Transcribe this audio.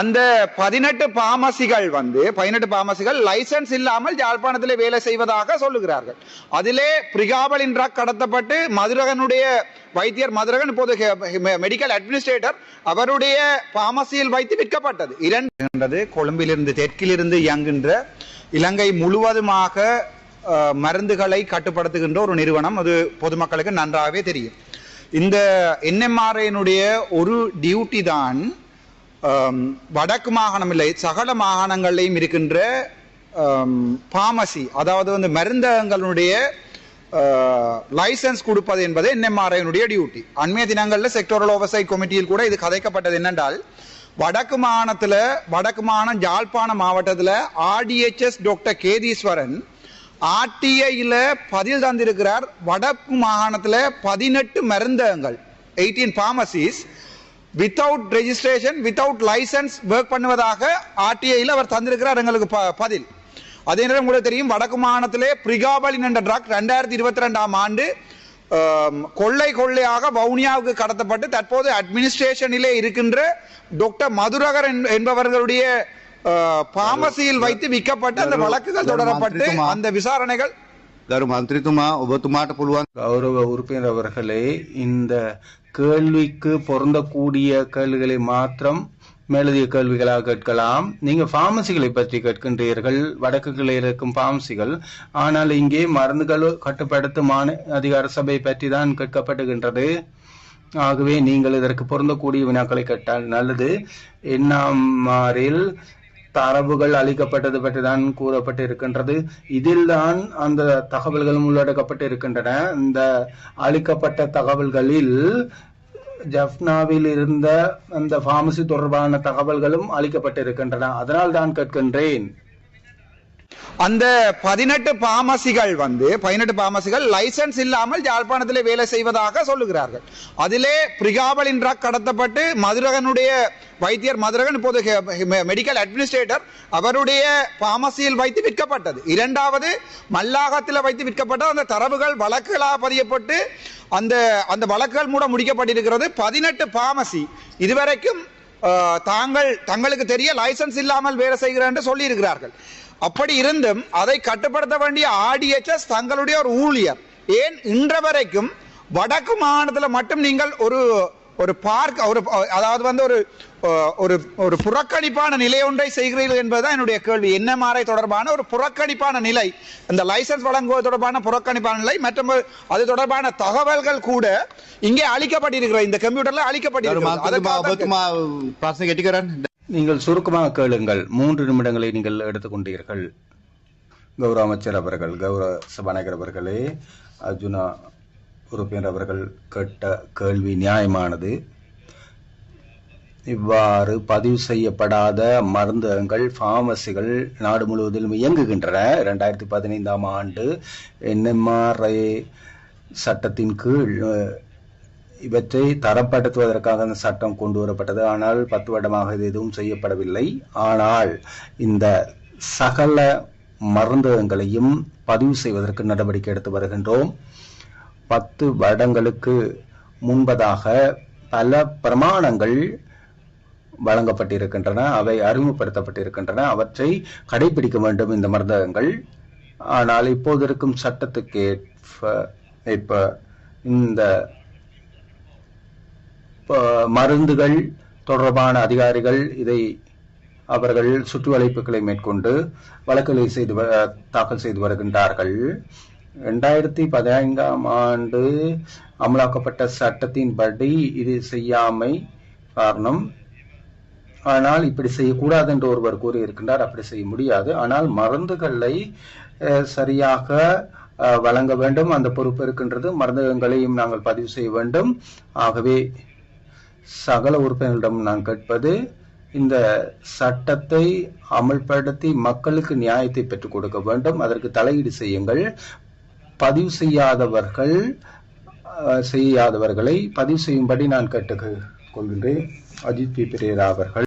அந்த பதினெட்டு பாமசிகள் வந்து பதினெட்டு பாமசிகள் லைசன்ஸ் இல்லாமல் யாழ்ப்பாணத்தில் வேலை செய்வதாக சொல்லுகிறார்கள். அதிலே பிரிகாபலின் ட்ரக் கடத்தப்பட்டு மதுரகனுடைய வைத்தியர் மதுரகன் இப்போது மெடிக்கல் அட்மினிஸ்ட்ரேட்டர் அவருடைய பாமசியில் வைத்து விற்கப்பட்டது. இரண்டு கொழும்பிலிருந்து தெற்கிலிருந்து இயங்குகின்ற இலங்கை முழுவதுமாக மருந்துகளை கட்டுப்படுத்துகின்ற ஒரு நிறுவனம். அது பொதுமக்களுக்கு நன்றாகவே தெரியும். இந்த என்எம்ஆர்ஐனுடைய ஒரு டியூட்டி தான் வடக்கு மாகாணம் இல்லை சகல மாகாணங்கள்லையும் இருக்கின்ற பாமசி அதாவது வந்து மருந்தகங்களுடைய லைசன்ஸ் கொடுப்பது என்பது என்எம்ஆர்ஐனுடைய டியூட்டி அண்மைய தினங்களில் செக்டோரல் ஓவர்சைட் கமிட்டியில் கூட இது கதைக்கப்பட்டது என்னென்றால் வடக்கு மாகாணத்தில் வடக்கு மாகாணம் யாழ்ப்பாணம் மாவட்டத்தில் ஆர்டிஎச்எஸ் டாக்டர் கேதீஸ்வரன் ஆர்டிஐயில் பதில் தந்திருக்கிறார். வடக்கு மாகாணத்தில் பதினெட்டு மருந்தகங்கள் eighteen pharmacies without registration without licence work பண்ணுவதாக ஆர்டிஐயில் அவர் தந்திருக்கிறார் எங்களுக்கு பதில். அதே நேரம் உங்களுக்கு தெரியும் வடக்கு மாகாணத்திலே பிரிகாபலின் என்ற ட்ரக் ரெண்டாயிரத்தி இருபத்தி ரெண்டாம் ஆண்டு கொள்ளை கொள்ளையாக வவுனியாவுக்கு கடத்தப்பட்டு தற்போது அட்மினிஸ்ட்ரேஷனிலே இருக்கின்ற டாக்டர் மதுரகர் என்ப- என்பவர்களுடைய பாமசியில் வைத்து விற்கப்பட்டு அந்த வழக்குகள் தொடரப்பட்டு அந்த விசாரணைகள் கருமந்திரித்துமா உபத்துமாட்ட புல்வான். கௌரவ உறுப்பினர் அவர்களே இந்த கேள்விக்கு பொருந்தக்கூடிய கேள்விகளை மாத்திரம் மேலதிக கேள்விகளாக கேட்கலாம். நீங்க பார்மசிகளை பற்றி கேட்கின்றீர்கள் வடக்கு கிளையில் இருக்கும் பார்மசிகள் ஆனால் இங்கே மருந்துகள் கட்டுப்படுத்தும் மாநில அதிகார சபை பற்றி தான் கேட்கப்படுகின்றது. ஆகவே நீங்கள் இதற்கு பொருந்தக்கூடிய வினாக்களை கேட்டால் நல்லது. என்னாமாரில் தரவுகள் அளிக்கப்பட்டது பற்றி தான் கூறப்பட்டு இருக்கின்றது இதில் தான் அந்த தகவல்களும் உள்ளடக்கப்பட்டு இருக்கின்றன இந்த அளிக்கப்பட்ட தகவல்களில் ஜப்னாவில் இருந்த அந்த பார்மசி தொடர்பான தகவல்களும் அளிக்கப்பட்டு இருக்கின்றன அதனால் தான் கேட்கின்றேன். அந்த பதினெட்டு பாமசிகள் வந்து பதினெட்டு பாமசிகள் லைசன்ஸ் இல்லாமல் யாழ்ப்பாணத்திலே வேலை செய்வதாக சொல்லுகிறார்கள். அதிலே பிரிகாபலின் ட்ரக் கடத்தப்பட்டு மதுரகனுடைய வைத்தியர் மதுரகன் இப்போது மெடிக்கல் அட்மினிஸ்ட்ரேட்டர் அவருடைய பாமசியில் வைத்து விற்கப்பட்டது. இரண்டாவது மல்லாகத்தில் வைத்து விற்கப்பட்ட அந்த தரவுகள் வழக்குகளாக பதியப்பட்டு அந்த அந்த வழக்குகள் மூட முடிக்கப்பட்டிருக்கிறது. பதினெட்டு பாமசி இதுவரைக்கும் தாங்கள் தங்களுக்கு தெரிய லைசன்ஸ் இல்லாமல் வேலை செய்கிறேன் என்று சொல்லியிருக்கிறார்கள். அப்படி இருந்தும் அதை கட்டுப்படுத்த வேண்டிய ஆர்டிஎச்எஸ் தங்களுடைய ஒரு ஊழியர். ஏன்? இன்ற வரைக்கும் வடக்கு மாகாணத்தில் மட்டும் நீங்கள் ஒரு ஒரு பார்க் ஒரு அதாவது வந்து ஒரு ஒரு ஒரு புறக்கணிப்பான நிலை ஒன்றை செய்கிறீர்கள் என்பதுதான் என்னுடைய கேள்வி. என்எம்ஆர்ஐ தொடர்பான ஒரு புறக்கணிப்பான நிலை இந்த லைசன்ஸ் வழங்குவது தொடர்பான புறக்கணிப்பான நிலை மற்றும் அது தொடர்பான தகவல்கள் கூட இங்கே அளிக்கப்பட்டிருக்கிறது இந்த கம்ப்யூட்டர்ல அளிக்கப்பட்டிருக்கிறது. நீங்கள் சுருக்கமாக கேளுங்கள். மூன்று நிமிடங்களை நீங்கள் எடுத்துக்கொண்டீர்கள். கௌரவ அமைச்சர் அவர்கள் கௌரவ சபாநாயகர் அவர்களே அர்ஜுனா உறுப்பினர் அவர்கள் கேட்ட கேள்வி நியாயமானது. இவ்வாறு பதிவு செய்யப்படாத மருந்தகங்கள் ஃபார்மசிகள் நாடு முழுவதிலும் இயங்குகின்றன. ரெண்டாயிரத்தி பதினைந்தாம் ஆண்டு என்எம்ஆர்ஐ சட்டத்தின் கீழ் இவற்றை தரப்படுத்துவதற்காக அந்த சட்டம் கொண்டு வரப்பட்டது. ஆனால் பத்து வருடமாக இது எதுவும் செய்யப்படவில்லை. ஆனால் இந்த சகல மருந்தகங்களையும் பதிவு செய்வதற்கு நடவடிக்கை எடுத்து வருகின்றோம். பத்து வருடங்களுக்கு முன்பதாக பல பிரமாணங்கள் வழங்கப்பட்டிருக்கின்றன. அவை அறிமுகப்படுத்தப்பட்டிருக்கின்றன. அவற்றை கடைபிடிக்க வேண்டும் இந்த மருந்தகங்கள். ஆனால் இப்போது இருக்கும் சட்டத்துக்கு ஏற்ப ஏற்ப இந்த மருந்துகள் தொடர்பான அதிகாரிகள் இதை அவர்கள் சுற்றுவளைப்புகளை மேற்கொண்டு வழக்குகளை செய்து வ- தாக்கல் செய்து வருகின்றார்கள். இரண்டாயிரத்தி பதினைந்தாம் ஆண்டு அமலாக்கப்பட்ட சட்டத்தின்படி இது செய்யாமை காரணம். ஆனால் இப்படி செய்யக்கூடாது என்று ஒருவர் கூறியிருக்கின்றார். அப்படி செய்ய முடியாது. ஆனால் மருந்துகளை சரியாக வழங்க வேண்டும். அந்த பொறுப்பு இருக்கின்றது. மருந்தகங்களையும் நாங்கள் பதிவு செய்ய வேண்டும். ஆகவே சகல உறுப்பினர்களிடம் நான் கேட்பது இந்த சட்டத்தை அமல்படுத்தி மக்களுக்கு நியாயத்தை பெற்றுக் கொடுக்க வேண்டும். அதற்கு தலையீடு செய்யுங்கள். பதிவு செய்யாதவர்கள் அஹ், செய்யாதவர்களை பதிவு செய்யும்படி நான் கேட்டுக் கொள்கின்றேன் அஜித் பி. பிரேரா அவர்கள்.